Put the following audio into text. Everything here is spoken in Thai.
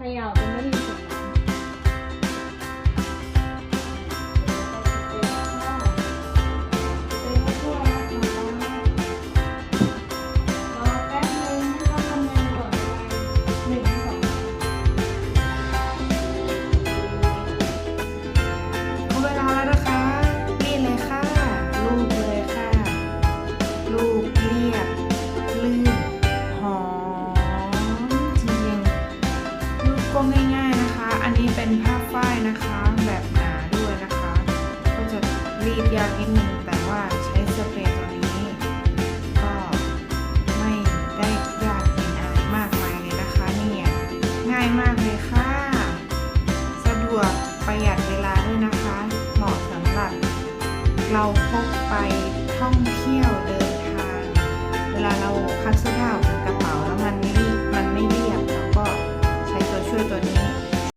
เขย่ อันนี้เป็นผ้าฝ้ายนะคะแบบหนาด้วยนะคะ ก็จะรีดยากนิดนึงแต่ว่าใช้สเปรย์ตัวนี้ ก็ไม่ได้ยากเย็นอะไรมากมายเลยนะคะเนี่ยง่ายมากเลยค่ะ สะดวกประหยัดเวลาด้วยนะคะ เหมาะสำหรับ เราพกไปท่องเที่ยวเดินทาง เวลาเราพับเสื้อผ้าออกจากกระเป๋าแล้วมันไม่มันไม่เรียบแล้วก็ใช้ตัวช่วยตัวนี้